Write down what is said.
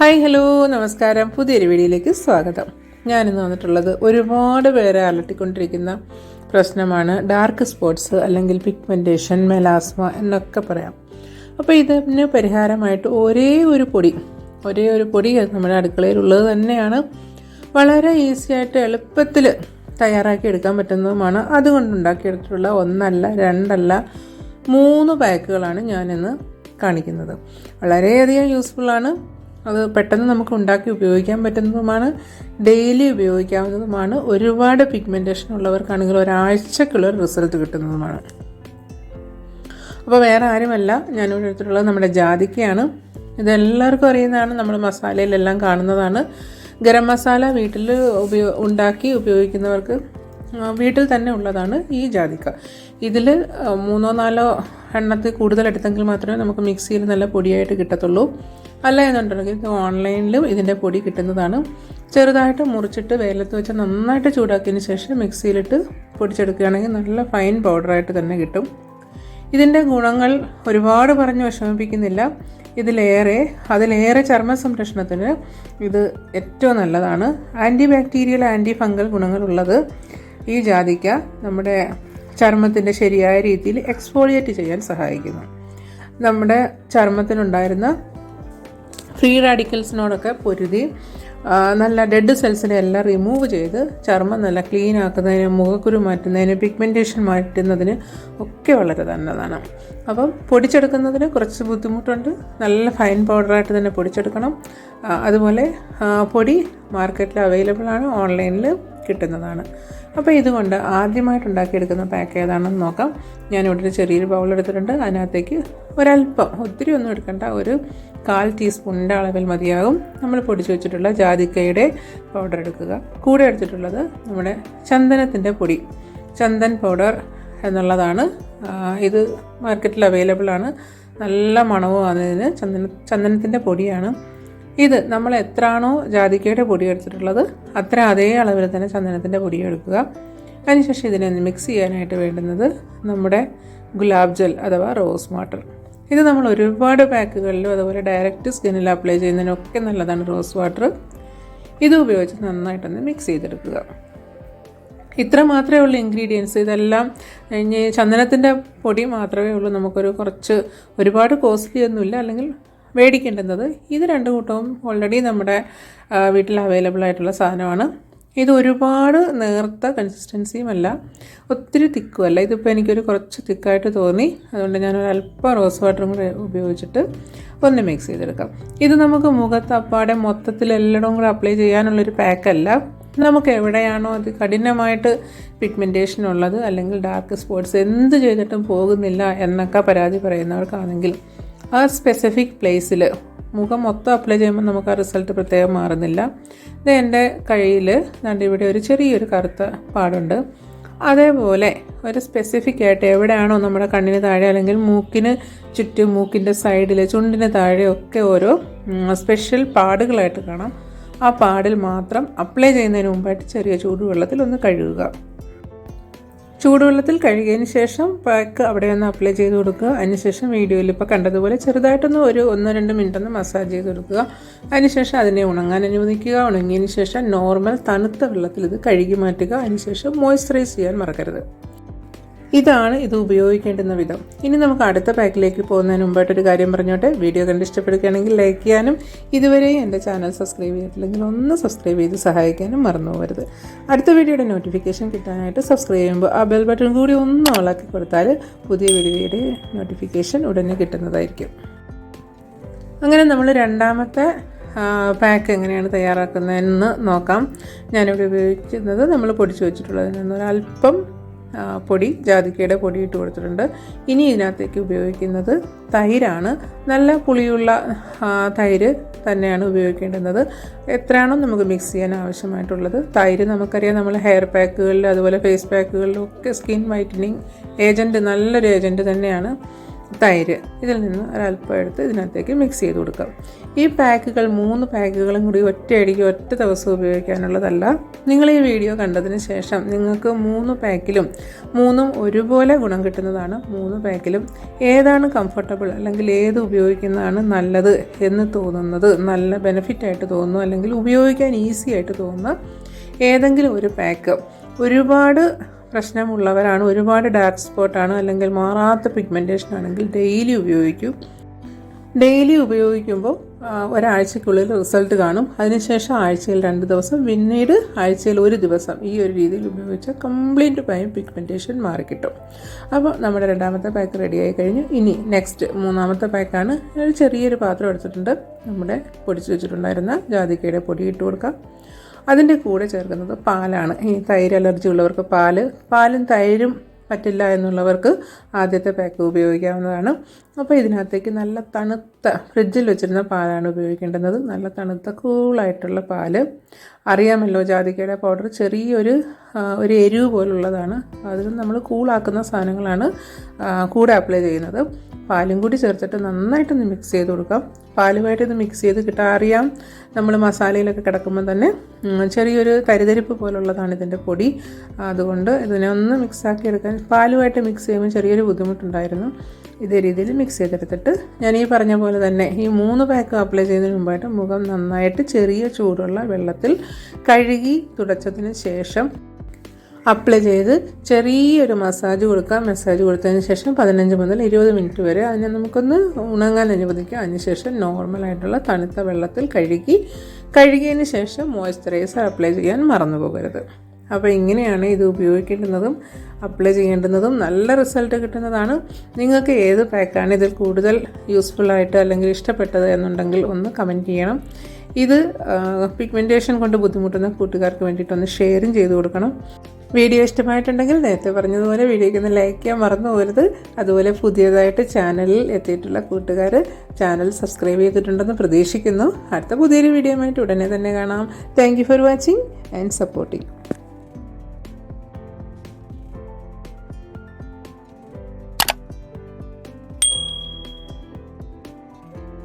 Hi hello നമസ്കാരം. പുതിയൊരു വീഡിയോയിലേക്ക് സ്വാഗതം. ഞാനിന്ന് വന്നിട്ടുള്ളത് ഒരുപാട് പേരെ അലട്ടിക്കൊണ്ടിരിക്കുന്ന പ്രശ്നമാണ് ഡാർക്ക് സ്പോട്ട്സ് അല്ലെങ്കിൽ പിഗ്മെന്റേഷൻ മെലാസ്മ എന്നൊക്കെ പറയാം. അപ്പോൾ ഇതിന് പരിഹാരമായിട്ട് ഒരേ ഒരു പൊടി ഒരേ ഒരു പൊടി നമ്മുടെ അടുക്കളയിൽ അടുക്കളയിലുള്ളത് തന്നെയാണ്. വളരെ ഈസി ആയിട്ട് എളുപ്പത്തിൽ തയ്യാറാക്കി എടുക്കാൻ പറ്റുന്നതുമാണ്. അതുകൊണ്ട് ഉണ്ടാക്കിയെടുത്തിട്ടുള്ള ഒന്നല്ല രണ്ടല്ല മൂന്ന് പാക്കുകളാണ് ഞാനിന്ന് കാണിക്കുന്നത്. വളരെയധികം യൂസ്ഫുള്ളാണ് അത് പെട്ടെന്ന് നമുക്ക് ഉണ്ടാക്കി ഉപയോഗിക്കാൻ പറ്റുന്നതുമാണ് ഡെയിലി ഉപയോഗിക്കാവുന്നതുമാണ്. ഒരുപാട് പിഗ്മെന്റേഷൻ ഉള്ളവർക്കാണെങ്കിൽ ഒരാഴ്ചക്കുള്ള റിസൾട്ട് കിട്ടുന്നതുമാണ്. അപ്പോൾ വേറെ ആരുമല്ല. ഞാനിവിടെ എടുത്തിട്ടുള്ളത് നമ്മുടെ ജാതിക്കയാണ്. ഇതെല്ലാവർക്കും അറിയുന്നതാണ്. നമ്മൾ മസാലയിലെല്ലാം കാണുന്നതാണ്. ഗരം മസാല വീട്ടിൽ ഉപയോ ഉണ്ടാക്കി ഉപയോഗിക്കുന്നവർക്ക് വീട്ടിൽ തന്നെ ഉള്ളതാണ് ഈ ജാതിക്ക. ഇതിൽ മൂന്നോ നാലോ എണ്ണത്തിൽ കൂടുതൽ എടുത്തെങ്കിൽ മാത്രമേ നമുക്ക് മിക്സിയിൽ നല്ല പൊടിയായിട്ട് കിട്ടത്തുള്ളൂ. അല്ല എന്നുണ്ടെങ്കിൽ ഇത് ഓൺലൈനിലും ഇതിന്റെ പൊടി കിട്ടുന്നതാണ്. ചെറുതായിട്ട് മുറിച്ചിട്ട് വെയിലത്ത് വെച്ച് നന്നായിട്ട് ചൂടാക്കിയതിന് ശേഷം മിക്സിയിലിട്ട് പൊടിച്ചെടുക്കുകയാണെങ്കിൽ നല്ല ഫൈൻ പൗഡറായിട്ട് തന്നെ കിട്ടും. ഇതിന്റെ ഗുണങ്ങൾ ഒരുപാട് പറഞ്ഞ് വിഷമിപ്പിക്കുന്നില്ല. ഇതിലേറെ അതിലേറെ ചർമ്മ സംരക്ഷണത്തിന് ഇത് ഏറ്റവും നല്ലതാണ്. ആന്റി ബാക്ടീരിയൽ ആന്റി ഫംഗൽ ഗുണങ്ങളുള്ളത് ഈ ജാതിക്ക. നമ്മുടെ ചർമ്മത്തിന്റെ ശരിയായ രീതിയിൽ എക്സ്ഫോളിയേറ്റ് ചെയ്യാൻ സഹായിക്കുന്നു. നമ്മുടെ ചർമ്മത്തിനുണ്ടായിരുന്ന ഫ്രീ റാഡിക്കൽസിനോടൊക്കെ പൊരുതി നല്ല ഡെഡ് സെൽസിനെ എല്ലാം റിമൂവ് ചെയ്ത് ചർമ്മം നല്ല ക്ലീൻ ആക്കുന്നതിന് മുഖക്കുരു മാറ്റുന്നതിന് പിഗ്മെന്റേഷൻ മാറ്റുന്നതിന് ഒക്കെ വളരെ നല്ലതാണ്. അപ്പം പൊടിച്ചെടുക്കുന്നതിന് കുറച്ച് ബുദ്ധിമുട്ടുണ്ട്. നല്ല ഫൈൻ പൗഡറായിട്ട് തന്നെ പൊടിച്ചെടുക്കണം. അതുപോലെ പൊടി മാർക്കറ്റിൽ അവൈലബിൾ ആണ് ഓൺലൈനിൽ കിട്ടുന്നതാണ്. അപ്പോൾ ഇതുകൊണ്ട് ആദ്യമായിട്ട് ഉണ്ടാക്കിയെടുക്കുന്ന പാക്ക് ഏതാണെന്ന് നോക്കാം. ഞാനിവിടെ ഒരു ചെറിയൊരു ബൗൾ എടുത്തിട്ടുണ്ട്. അതിനകത്തേക്ക് ഒരല്പം ഒത്തിരി ഒന്നും എടുക്കണ്ട ഒരു കാൽ ടീസ്പൂണിന്റെ അളവിൽ മതിയാകും. നമ്മൾ പൊടിച്ചു വെച്ചിട്ടുള്ള ജാതിക്കയുടെ പൗഡർ എടുക്കുക. കൂടെ എടുത്തിട്ടുള്ളത് നമ്മുടെ ചന്ദനത്തിന്റെ പൊടി ചന്ദൻ പൗഡർ എന്നുള്ളതാണ്. ഇത് മാർക്കറ്റിൽ അവൈലബിൾ ആണ്. നല്ല മണവും അതിന് ചന്ദന ചന്ദനത്തിന്റെ പൊടിയാണ്. ഇത് നമ്മൾ എത്രയാണോ ജാതിക്കയുടെ പൊടി എടുത്തിട്ടുള്ളത് അത്ര അതേ അളവിൽ തന്നെ ചന്ദനത്തിന്റെ പൊടി എടുക്കുക. അതിനുശേഷം ഇതിനെ മിക്സ് ചെയ്യാനായിട്ട് വേണ്ടുന്നത് നമ്മുടെ ഗുലാബ് ജൽ അഥവാ റോസ് വാട്ടർ. ഇത് നമ്മൾ ഒരുപാട് പാക്കുകളിലും അതുപോലെ ഡയറക്റ്റ് സ്കിന്നിൽ അപ്ലൈ ചെയ്യുന്നതിനൊക്കെ നല്ലതാണ് റോസ് വാട്ടർ. ഇത് ഉപയോഗിച്ച് നന്നായിട്ടൊന്ന് മിക്സ് ചെയ്തെടുക്കുക. ഇത്ര മാത്രമേ ഉള്ളൂ ഇൻഗ്രീഡിയൻസ് ഇതെല്ലാം ഇനി ചന്ദനത്തിന്റെ പൊടി മാത്രമേ ഉള്ളൂ. നമുക്കൊരു കുറച്ച് ഒരുപാട് കോസ്റ്റ്ലി ഒന്നുമില്ല. അല്ലെങ്കിൽ മേടിക്കേണ്ടുന്നത്. ഇത് രണ്ട് കൂട്ടവും ഓൾറെഡി നമ്മുടെ വീട്ടിൽ അവൈലബിൾ ആയിട്ടുള്ള സാധനമാണ്. ഇത് ഒരുപാട് നേർത്ത കൺസിസ്റ്റൻസിയും അല്ല ഒത്തിരി തിക്കും അല്ല. ഇതിപ്പോൾ എനിക്കൊരു കുറച്ച് തിക്കായിട്ട് തോന്നി. അതുകൊണ്ട് ഞാൻ ഒരു അല്പം റോസ് വാട്ടറും കൂടെ ഉപയോഗിച്ചിട്ട് ഒന്ന് മിക്സ് ചെയ്തെടുക്കാം. ഇത് നമുക്ക് മുഖത്ത് അപ്പാടെ മൊത്തത്തിൽ എല്ലായിടവും കൂടെ അപ്ലൈ ചെയ്യാനുള്ളൊരു പാക്കല്ല നമുക്ക് എവിടെയാണോ അത് കഠിനമായിട്ട് പിഗ്മെന്റേഷൻ ഉള്ളത് അല്ലെങ്കിൽ ഡാർക്ക് സ്പോട്ട്സ് എന്ത് ചെയ്തിട്ടും പോകുന്നില്ല എന്നൊക്കെ പരാതി പറയുന്നവർക്കാണെങ്കിൽ ആ സ്പെസിഫിക് പ്ലേസിൽ മുഖം മൊത്തം അപ്ലൈ ചെയ്യുമ്പോൾ നമുക്ക് ആ റിസൾട്ട് പ്രത്യേകം മാറുന്നില്ല. ഇത് എന്റെ കയ്യിൽ ഞാൻ ഇവിടെ ഒരു ചെറിയൊരു കറുത്ത പാടുണ്ട്. അതേപോലെ ഒരു സ്പെസിഫിക് ആയിട്ട് എവിടെയാണോ നമ്മുടെ കണ്ണിന് താഴെ അല്ലെങ്കിൽ മൂക്കിന് ചുറ്റും മൂക്കിന്റെ സൈഡിൽ ചുണ്ടിന് താഴെ ഒക്കെ ഓരോ സ്പെഷ്യൽ പാടുകളായിട്ട് കാണാം. ആ പാടിൽ മാത്രം അപ്ലൈ ചെയ്യുന്നതിന് മുമ്പായിട്ട് ചെറിയ ചൂടുവെള്ളത്തിൽ ഒന്ന് കഴുകുക. ചൂടുവെള്ളത്തിൽ കഴുകിയതിന് ശേഷം പാക്ക് അവിടെ ഒന്ന് അപ്ലൈ ചെയ്ത് കൊടുക്കുക. അതിനുശേഷം വീഡിയോയിൽ ഇപ്പോൾ കണ്ടതുപോലെ ചെറുതായിട്ടൊന്ന് ഒരു ഒന്നോ രണ്ട് മിനിറ്റ് ഒന്ന് മസാജ് ചെയ്ത് കൊടുക്കുക. അതിനുശേഷം അതിനെ ഉണങ്ങാൻ അനുവദിക്കുക. ഉണങ്ങിയതിന് ശേഷം നോർമൽ തണുത്ത വെള്ളത്തിൽ ഇത് കഴുകി മാറ്റുക. അതിനുശേഷം മോയ്സ്ചറൈസ് ചെയ്യാൻ മറക്കരുത്. ഇതാണ് ഇത് ഉപയോഗിക്കേണ്ടുന്ന വിധം. ഇനി നമുക്ക് അടുത്ത പാക്കിലേക്ക് പോകുന്നതിന് മുമ്പായിട്ടൊരു കാര്യം പറഞ്ഞോട്ടെ? വീഡിയോ കണ്ട് ഇഷ്ടപ്പെടുകയാണെങ്കിൽ ലൈക്ക് ചെയ്യാനും ഇതുവരെയും എന്റെ ചാനൽ സബ്സ്ക്രൈബ് ചെയ്തിട്ടില്ലെങ്കിൽ ഒന്ന് സബ്സ്ക്രൈബ് ചെയ്ത് സഹായിക്കാനും മറന്നു പോകരുത് അടുത്ത വീഡിയോയുടെ നോട്ടിഫിക്കേഷൻ കിട്ടാനായിട്ട് സബ്സ്ക്രൈബ് ചെയ്യുമ്പോൾ ആ ബെൽ ബട്ടൺ കൂടി ഒന്ന് ഓളാക്കി കൊടുത്താൽ പുതിയ വീഡിയോയുടെ നോട്ടിഫിക്കേഷൻ ഉടനെ കിട്ടുന്നതായിരിക്കും. അങ്ങനെ നമ്മൾ രണ്ടാമത്തെ പാക്ക് എങ്ങനെയാണ് തയ്യാറാക്കുന്നതെന്ന് നോക്കാം. ഞാനിവിടെ ഉപയോഗിക്കുന്നത് നമ്മൾ പൊടിച്ചു വെച്ചിട്ടുള്ളതിൽ അല്പം പൊടി ജാതിക്കയുടെ പൊടി ഇട്ട് കൊടുത്തിട്ടുണ്ട്. ഇനി ഇതിനകത്തേക്ക് ഉപയോഗിക്കുന്നത് തൈരാണ്. നല്ല പുളിയുള്ള തൈര് തന്നെയാണ് ഉപയോഗിക്കേണ്ടുന്നത്. എത്രയാണോ നമുക്ക് മിക്സ് ചെയ്യാൻ ആവശ്യമായിട്ടുള്ളത്. തൈര് നമുക്കറിയാം നമ്മൾ ഹെയർ പാക്കുകളിൽ അതുപോലെ ഫേസ് പാക്കുകളിലും ഒക്കെ സ്കിൻ വൈറ്റനിങ് ഏജന്റ് നല്ലൊരു ഏജന്റ് തന്നെയാണ്. തൈര് ഇതിൽ നിന്ന് ഒരല്പം എടുത്ത് ഇതിനകത്തേക്ക് മിക്സ് ചെയ്ത് കൊടുക്കാം. ഈ പാക്കുകൾ മൂന്ന് പാക്കുകളും കൂടി ഒറ്റയടിക്ക് ഒറ്റ ദിവസം ഉപയോഗിക്കാനുള്ളതല്ല. നിങ്ങൾ ഈ വീഡിയോ കണ്ടതിന് ശേഷം നിങ്ങൾക്ക് മൂന്ന് പാക്കിലും മൂന്നും ഒരുപോലെ ഗുണം കിട്ടുന്നതാണ് മൂന്ന് പാക്കിലും ഏതാണ് കംഫർട്ടബിൾ അല്ലെങ്കിൽ ഏത് ഉപയോഗിക്കുന്നതാണ് നല്ലത് എന്ന് തോന്നുന്നത് നല്ല ബെനിഫിറ്റ് ആയിട്ട് തോന്നുന്നു അല്ലെങ്കിൽ ഉപയോഗിക്കാൻ ഈസി ആയിട്ട് തോന്നുന്ന ഏതെങ്കിലും ഒരു പാക്ക്. ഒരുപാട് പ്രശ്നമുള്ളവരാണ്. ഒരുപാട് ഡാർക്ക് സ്പോട്ടാണ് അല്ലെങ്കിൽ മാറാത്ത പിഗ്മെന്റേഷൻ ആണെങ്കിൽ ഡെയിലി ഉപയോഗിക്കും. ഡെയിലി ഉപയോഗിക്കുമ്പോൾ ഒരാഴ്ചക്കുള്ളിൽ റിസൾട്ട് കാണും. അതിനുശേഷം ആഴ്ചയിൽ രണ്ട് ദിവസം പിന്നീട് ആഴ്ചയിൽ ഒരു ദിവസം ഈ ഒരു രീതിയിൽ ഉപയോഗിച്ചാൽ കംപ്ലീറ്റ് പൈ പിഗ്മെന്റേഷൻ മാറിക്കിട്ടും. അപ്പോൾ നമ്മുടെ രണ്ടാമത്തെ പാക്ക് റെഡിയായി കഴിഞ്ഞു. ഇനി നെക്സ്റ്റ് മൂന്നാമത്തെ പാക്കാണ് ഒരു ചെറിയൊരു പാത്രം എടുത്തിട്ടുണ്ട്. നമ്മുടെ പൊടിച്ച് വെച്ചിട്ടുണ്ടായിരുന്ന ജാതിക്കയുടെ പൊടി ഇട്ട് കൊടുക്കാം. അതിന്റെ കൂടെ ചേർക്കുന്നത് പാലാണ്. ഈ തൈര് അലർജി ഉള്ളവർക്ക് പാൽ പാലും തൈരും പറ്റില്ല എന്നുള്ളവർക്ക് ആദ്യത്തെ പാക്ക് ഉപയോഗിക്കാവുന്നതാണ്. അപ്പോൾ ഇതിനകത്തേക്ക് നല്ല തണുത്ത ഫ്രിഡ്ജിൽ വെച്ചിരുന്ന പാലാണ് ഉപയോഗിക്കേണ്ടത് നല്ല തണുത്ത കൂളായിട്ടുള്ള പാൽ. അറിയാമല്ലോ ജാതിക്കയുടെ പൗഡർ ചെറിയൊരു ഒരു എരിവ് പോലുള്ളതാണ്. അതിൽ നമ്മൾ കൂളാക്കുന്ന സാധനങ്ങളാണ് കൂടെ അപ്ലൈ ചെയ്യുന്നത്. പാലും കൂടി ചേർത്തിട്ട് നന്നായിട്ടൊന്ന് മിക്സ് ചെയ്ത് കൊടുക്കാം. പാലുമായിട്ട് ഇത് മിക്സ് ചെയ്ത് കിട്ടാൻ അറിയാം. നമ്മൾ മസാലയിലൊക്കെ കിടക്കുമ്പോൾ തന്നെ ചെറിയൊരു തരിതരിപ്പ് പോലുള്ളതാണ് ഇതിന്റെ പൊടി. അതുകൊണ്ട് ഇതിനെ ഒന്ന് മിക്സാക്കി എടുക്കാൻ പാലുമായിട്ട് മിക്സ് ചെയ്യുമ്പോൾ ചെറിയൊരു ബുദ്ധിമുട്ടുണ്ടായിരുന്നു. ഇതേ രീതിയിൽ മിക്സ് ചെയ്തെടുത്തിട്ട് ഞാൻ ഈ പറഞ്ഞ പോലെ തന്നെ ഈ മൂന്ന് പാക്ക് അപ്ലൈ ചെയ്യുന്നതിന് മുമ്പായിട്ട് മുഖം നന്നായിട്ട് ചെറിയ ചൂടുള്ള വെള്ളത്തിൽ കഴുകി തുടച്ചതിന് ശേഷം അപ്ലൈ ചെയ്ത് ചെറിയൊരു മസാജ് കൊടുക്കാം. മസാജ് കൊടുത്തതിന് ശേഷം പതിനഞ്ച് മുതൽ ഇരുപത് മിനിറ്റ് വരെ അതിനെ നമുക്കൊന്ന് ഉണങ്ങാൻ അനുവദിക്കാം. അതിനുശേഷം നോർമലായിട്ടുള്ള തണുത്ത വെള്ളത്തിൽ കഴുകി കഴുകിയതിന് ശേഷം മോയ്സ്ചറൈസർ അപ്ലൈ ചെയ്യാൻ മറന്നു പോകരുത് അപ്പോൾ ഇങ്ങനെയാണ് ഇത് ഉപയോഗിക്കേണ്ടുന്നതും അപ്ലൈ ചെയ്യേണ്ടുന്നതും നല്ല റിസൾട്ട് കിട്ടുന്നതാണ്. നിങ്ങൾക്ക് ഏത് പാക്കാണ് ഇതിൽ കൂടുതൽ യൂസ്ഫുള്ളായിട്ട് അല്ലെങ്കിൽ ഇഷ്ടപ്പെട്ടത് എന്നുണ്ടെങ്കിൽ ഒന്ന് കമന്റ് ചെയ്യണം. ഇത് പിഗ്മെന്റേഷൻ കൊണ്ട് ബുദ്ധിമുട്ടുന്ന കൂട്ടുകാർക്ക് വേണ്ടിയിട്ടൊന്ന് ഷെയറും ചെയ്തു കൊടുക്കണം. വീഡിയോ ഇഷ്ടമായിട്ടുണ്ടെങ്കിൽ നേരത്തെ പറഞ്ഞതുപോലെ വീഡിയോയ്ക്ക് ഒന്ന് ലൈക്ക് ചെയ്യാൻ മറന്നു പോകരുത്. അതുപോലെ പുതിയതായിട്ട് ചാനലിൽ എത്തിയിട്ടുള്ള കൂട്ടുകാർ ചാനൽ സബ്സ്ക്രൈബ് ചെയ്തിട്ടുണ്ടെന്ന് പ്രതീക്ഷിക്കുന്നു. അടുത്ത പുതിയൊരു വീഡിയോയുമായിട്ട് ഉടനെ തന്നെ കാണാം. Thank for watching and supporting